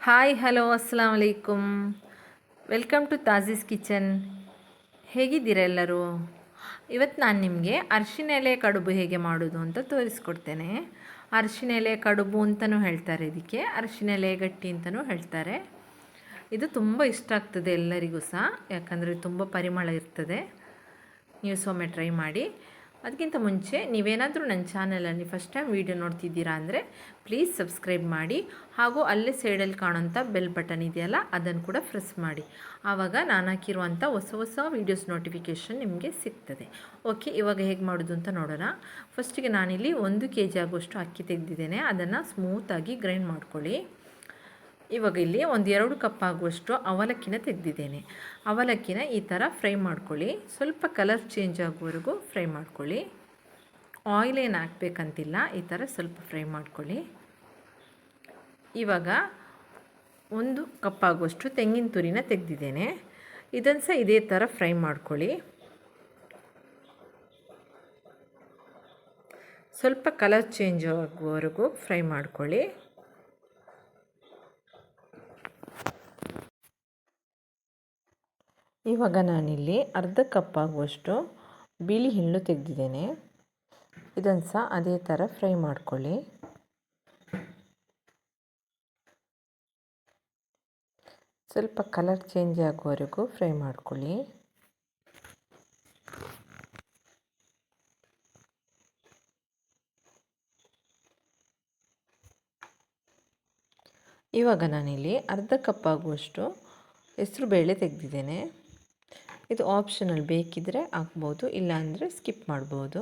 Hi hello ಅಸ್ಸಾಂ ವಲೈಕುಮ್ welcome to Taji's kitchen ಹೇಗಿದ್ದೀರಾ ಎಲ್ಲರೂ? ಇವತ್ತು ನಾನು ನಿಮಗೆ ಅರಿಶಿನ ಎಲೆ ಕಡುಬು ಹೇಗೆ ಮಾಡೋದು ಅಂತ ತೋರಿಸ್ಕೊಡ್ತೇನೆ. ಅರಿಶಿನ ಎಲೆ ಕಡುಬು ಅಂತಲೂ ಹೇಳ್ತಾರೆ ಇದಕ್ಕೆ ಅರಿಶಿನ ಎಲೆ ಗಟ್ಟಿ ಅಂತಲೂ ಹೇಳ್ತಾರೆ. ಇದು ತುಂಬ ಇಷ್ಟ ಆಗ್ತದೆ ಎಲ್ಲರಿಗೂ ಸಹ, ಯಾಕಂದರೆ ತುಂಬ ಪರಿಮಳ ಇರ್ತದೆ. ನೀವು ಸೊಮ್ಮೆ ಟ್ರೈ ಮಾಡಿ. ಅದಕ್ಕಿಂತ ಮುಂಚೆ ನೀವೇನಾದರೂ ನನ್ನ ಚಾನಲಲ್ಲಿ ಫಸ್ಟ್ ಟೈಮ್ ವೀಡಿಯೋ ನೋಡ್ತಿದ್ದೀರಾ ಅಂದರೆ ಪ್ಲೀಸ್ ಸಬ್ಸ್ಕ್ರೈಬ್ ಮಾಡಿ. ಹಾಗೂ ಅಲ್ಲೇ ಸೈಡಲ್ಲಿ ಕಾಣೋಂಥ ಬೆಲ್ ಬಟನ್ ಇದೆಯಲ್ಲ, ಅದನ್ನು ಕೂಡ ಪ್ರೆಸ್ ಮಾಡಿ. ಆವಾಗ ನಾನು ಹಾಕಿರುವಂಥ ಹೊಸ ಹೊಸ ವೀಡಿಯೋಸ್ ನೋಟಿಫಿಕೇಷನ್ ನಿಮಗೆ ಸಿಗ್ತದೆ. ಓಕೆ ಇವಾಗ ಹೇಗೆ ಮಾಡೋದು ಅಂತ ನೋಡೋಣ. ಫಸ್ಟಿಗೆ ನಾನಿಲ್ಲಿ ಒಂದು ಕೆ ಜಿ ಆಗುವಷ್ಟು ಅಕ್ಕಿ ತೆಗೆದಿದ್ದೇನೆ. ಅದನ್ನು ಸ್ಮೂತಾಗಿ ಗ್ರೈಂಡ್ ಮಾಡ್ಕೊಳ್ಳಿ. ಇವಾಗ ಇಲ್ಲಿ ಒಂದು ಎರಡು ಕಪ್ ಆಗುವಷ್ಟು ಅವಲಕ್ಕಿನ ತೆಗೆದಿದ್ದೇನೆ. ಅವಲಕ್ಕಿನ ಈ ಥರ ಫ್ರೈ ಮಾಡ್ಕೊಳ್ಳಿ. ಸ್ವಲ್ಪ ಕಲರ್ ಚೇಂಜ್ ಆಗುವವರೆಗೂ ಫ್ರೈ ಮಾಡ್ಕೊಳ್ಳಿ. ಆಯಿಲ್ ಏನು ಹಾಕ್ಬೇಕಂತಿಲ್ಲ, ಈ ಥರ ಸ್ವಲ್ಪ ಫ್ರೈ ಮಾಡ್ಕೊಳ್ಳಿ. ಇವಾಗ ಒಂದು ಕಪ್ ಆಗುವಷ್ಟು ತೆಂಗಿನ ತುರಿನ ತೆಗೆದಿದ್ದೇನೆ. ಇದನ್ನು ಸಹ ಇದೇ ಥರ ಫ್ರೈ ಮಾಡ್ಕೊಳ್ಳಿ. ಸ್ವಲ್ಪ ಕಲರ್ ಚೇಂಜ್ ಆಗುವವರೆಗೂ ಫ್ರೈ ಮಾಡ್ಕೊಳ್ಳಿ. ಇವಾಗ ನಾನಿಲ್ಲಿ ಅರ್ಧ ಕಪ್ ಆಗುವಷ್ಟು ಬಿಳಿ ಹಿಂಡು ತೆಗೆದಿದ್ದೇನೆ. ಇದನ್ನು ಸಹ ಅದೇ ಥರ ಫ್ರೈ ಮಾಡ್ಕೊಳ್ಳಿ. ಸ್ವಲ್ಪ ಕಲರ್ ಚೇಂಜ್ ಆಗುವವರೆಗೂ ಫ್ರೈ ಮಾಡ್ಕೊಳ್ಳಿ. ಇವಾಗ ನಾನಿಲ್ಲಿ ಅರ್ಧ ಕಪ್ ಆಗುವಷ್ಟು ಹೆಸರು ಬೇಳೆ ತೆಗೆದಿದ್ದೇನೆ. ಇದು ಆಪ್ಷನಲ್ ಬೇಕಿದ್ದರೆ ಹಾಕ್ಬೋದು, ಇಲ್ಲಾಂದರೆ ಸ್ಕಿಪ್ ಮಾಡ್ಬೋದು.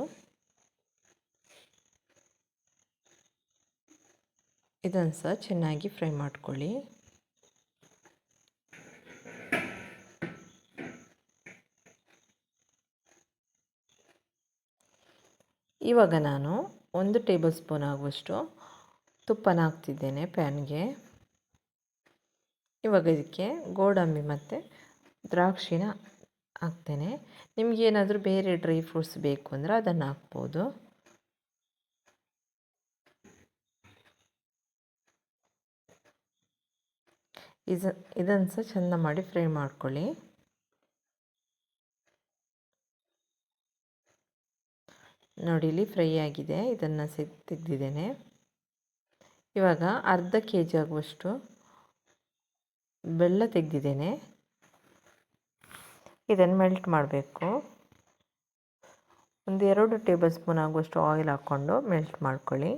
ಇದನ್ನು ಸಹ ಚೆನ್ನಾಗಿ ಫ್ರೈ ಮಾಡ್ಕೊಳ್ಳಿ. ಇವಾಗ ನಾನು ಒಂದು ಟೇಬಲ್ ಸ್ಪೂನ್ ಆಗುವಷ್ಟು ತುಪ್ಪನ ಹಾಕ್ತಿದ್ದೇನೆ ಪ್ಯಾನ್ಗೆ. ಇವಾಗ ಇದಕ್ಕೆ ಗೋಡಂಬಿ ಮತ್ತು ದ್ರಾಕ್ಷಿನ ಹಾಕ್ತೇನೆ ನಿಮಗೇನಾದರೂ ಬೇರೆ ಡ್ರೈ ಫ್ರೂಟ್ಸ್ ಬೇಕು ಅಂದರೆ ಅದನ್ನು ಹಾಕ್ಬೋದು. ಇದ, ಇದನ್ನು ಸಹ ಚೆಂದ ಮಾಡಿ ಫ್ರೈ ಮಾಡ್ಕೊಳ್ಳಿ. ನೋಡಿ, ಇಲ್ಲಿ ಫ್ರೈ ಆಗಿದೆ. ಇದನ್ನು ಸೆ ತೆಗೆದಿದ್ದೇನೆ. ಇವಾಗ ಅರ್ಧ ಕೆ ಜಿ ಆಗುವಷ್ಟು ಬೆಲ್ಲ ತೆಗೆದಿದ್ದೇನೆ. ಇದನ್ನು ಮೆಲ್ಟ್ ಮಾಡಬೇಕು. ಒಂದು ಎರಡು ಟೇಬಲ್ ಸ್ಪೂನ್ ಆಗುವಷ್ಟು ಆಯಿಲ್ ಹಾಕ್ಕೊಂಡು ಮೆಲ್ಟ್ ಮಾಡ್ಕೊಳ್ಳಿ.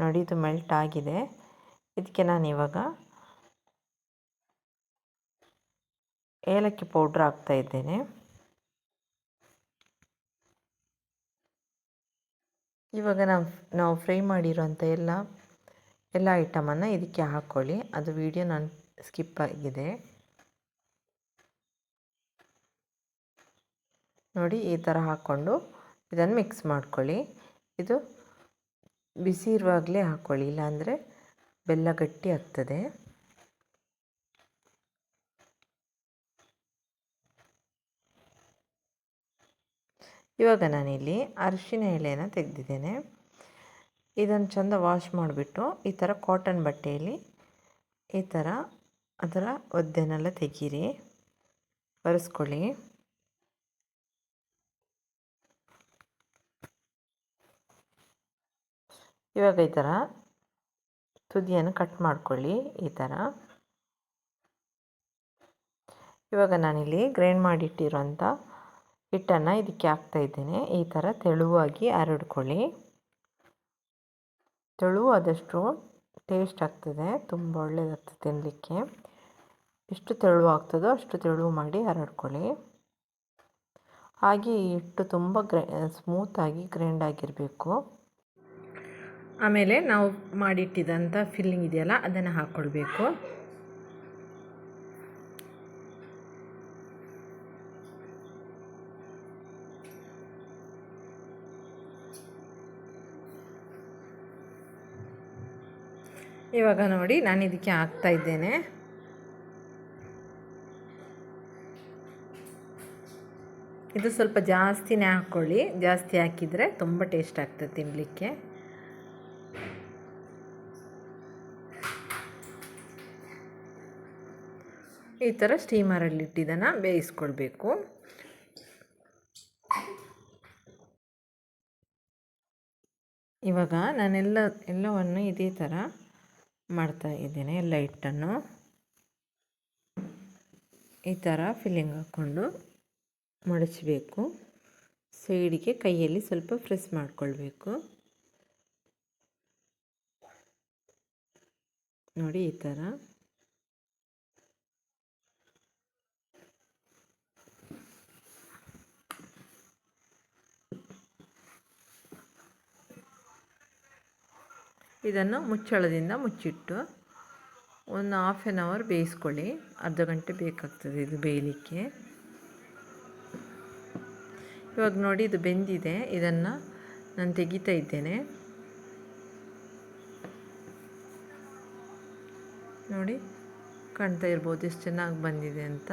ನೋಡಿ, ಇದು ಮೆಲ್ಟ್ ಆಗಿದೆ. ಇದಕ್ಕೆ ನಾನು ಇವಾಗ ಏಲಕ್ಕಿ ಪೌಡ್ರ್ ಹಾಕ್ತಾ ಇದ್ದೇನೆ. ಇವಾಗ ನಾವು ನಾವು ಫ್ರೈ ಮಾಡಿರೋಂಥ ಎಲ್ಲ ಎಲ್ಲ ಐಟಮನ್ನು ಇದಕ್ಕೆ ಹಾಕ್ಕೊಳ್ಳಿ. ಅದು ವಿಡಿಯೋ ನಾನು ಸ್ಕಿಪ್ ಆಗಿದೆ. ನೋಡಿ ಈ ಥರ ಹಾಕ್ಕೊಂಡು ಇದನ್ನು ಮಿಕ್ಸ್ ಮಾಡ್ಕೊಳ್ಳಿ. ಇದು ಬಿಸಿ ಇರುವಾಗಲೇ ಹಾಕ್ಕೊಳ್ಳಿ ಇಲ್ಲಾಂದರೆ ಬೆಲ್ಲ ಗಟ್ಟಿ ಆಗ್ತದೆ. ಇವಾಗ ನಾನಿಲ್ಲಿ ಅರಿಶಿನ ಎಲೆಯನ್ನು ತೆಗೆದಿದ್ದೇನೆ. ಇದನ್ನು ಚೆಂದ ವಾಶ್ ಮಾಡಿಬಿಟ್ಟು ಈ ಥರ ಕಾಟನ್ ಬಟ್ಟೆಯಲ್ಲಿ ಈ ಥರ ಅದರ ಒದ್ದೆನೆಲ್ಲ ತೆಗೀರಿ. ಒರೆಸ್ಕೊಳ್ಳಿ ಇವಾಗ ಈ ಥರ ತುದಿಯನ್ನು ಕಟ್ ಮಾಡ್ಕೊಳ್ಳಿ ಈ ಥರ. ಇವಾಗ ನಾನಿಲ್ಲಿ ಗ್ರೈಂಡ್ ಮಾಡಿಟ್ಟಿರೋಂಥ ಹಿಟ್ಟನ್ನು ಇದಕ್ಕೆ ಹಾಕ್ತಾ ಇದ್ದೇನೆ. ಈ ಥರ ತೆಳುವಾಗಿ ಹರಡ್ಕೊಳ್ಳಿ. ತೆಳು ಆದಷ್ಟು ಟೇಸ್ಟ್ ಆಗ್ತದೆ. ತುಂಬ ಒಳ್ಳೆಯದಾಗ್ತದೆ ತಿನ್ನಲಿಕ್ಕೆ. ಎಷ್ಟು ತೆಳು ಆಗ್ತದೋ ಅಷ್ಟು ತೆಳು ಮಾಡಿ ಹರಡ್ಕೊಳ್ಳಿ. ಹಾಗೆ ಹಿಟ್ಟು ತುಂಬ ಗ್ರೈ ಸ್ಮೂತಾಗಿ ಗ್ರೈಂಡ್ ಆಗಿರಬೇಕು. ಆಮೇಲೆ ನಾವು ಮಾಡಿಟ್ಟಿದ್ದಂಥ ಫಿಲ್ಲಿಂಗ್ ಇದೆಯಲ್ಲ, ಅದನ್ನು ಹಾಕ್ಕೊಳ್ಬೇಕು ಇವಾಗ ನೋಡಿ ನಾನು ಇದಕ್ಕೆ ಹಾಕ್ತಾ ಇದ್ದೇನೆ. ಇದು ಸ್ವಲ್ಪ ಜಾಸ್ತಿನೇ ಹಾಕ್ಕೊಳ್ಳಿ ಜಾಸ್ತಿ ಹಾಕಿದರೆ ತುಂಬ ಟೇಸ್ಟ್ ಆಗ್ತದೆ ತಿನ್ನಲಿಕ್ಕೆ ಈ ಥರ ಸ್ಟೀಮರಲ್ಲಿ ಇಟ್ಟಿದ್ದನ್ನು ಬೇಯಿಸ್ಕೊಳ್ಬೇಕು. ಇವಾಗ ನಾನೆಲ್ಲ ಎಲ್ಲವನ್ನು ಇದೇ ಥರ ಮಾಡ್ತಾ ಇದ್ದೇನೆ, ಎಲ್ಲ ಹಿಟ್ಟನ್ನು. ಈ ಥರ ಫಿಲ್ಲಿಂಗ್ ಹಾಕ್ಕೊಂಡು ಮಡಚಬೇಕು. ಸೈಡಿಗೆ ಕೈಯಲ್ಲಿ ಸ್ವಲ್ಪ ಪ್ರೆಸ್ ಮಾಡಿಕೊಳ್ಬೇಕು. ನೋಡಿ ಈ ಥರ. ಇದನ್ನು ಮುಚ್ಚಳದಿಂದ ಮುಚ್ಚಿಟ್ಟು ಒಂದು ಹಾಫ್ ಆನ್ ಅವರ್ ಬೇಯಿಸ್ಕೊಳ್ಳಿ. ಅರ್ಧ ಗಂಟೆ ಬೇಕಾಗ್ತದೆ ಇದು ಬೇಯಲಿಕ್ಕೆ. ಇವಾಗ ನೋಡಿ ಇದು ಬೆಂದಿದೆ. ಇದನ್ನು ನಾನು ತೆಗಿತಾ ಇದ್ದೇನೆ. ನೋಡಿ, ಕಾಣ್ತಾ ಇರ್ಬೋದು ಎಷ್ಟು ಚೆನ್ನಾಗಿ ಬಂದಿದೆ ಅಂತ.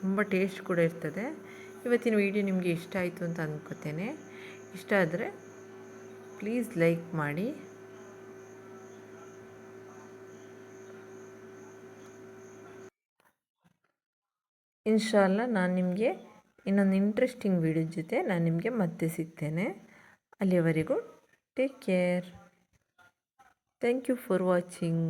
ತುಂಬ ಟೇಸ್ಟ್ ಕೂಡ ಇರ್ತದೆ. ಇವತ್ತಿನ ವಿಡಿಯೋ ನಿಮಗೆ ಇಷ್ಟ ಆಯಿತು ಅಂತ ಅಂದ್ಕೋತೇನೆ ಇಷ್ಟ ಆದರೆ ಪ್ಲೀಸ್ ಲೈಕ್ ಮಾಡಿ. ಇನ್ಶಾಲ್ಲ ನಾನು ನಿಮಗೆ ಇನ್ನೊಂದು ಇಂಟ್ರೆಸ್ಟಿಂಗ್ ವಿಡಿಯೋ ಜೊತೆ ನಾನು ನಿಮಗೆ ಮತ್ತೆ ಸಿಗ್ತೇನೆ. ಅಲ್ಲಿಯವರೆಗೂ take care thank you for watching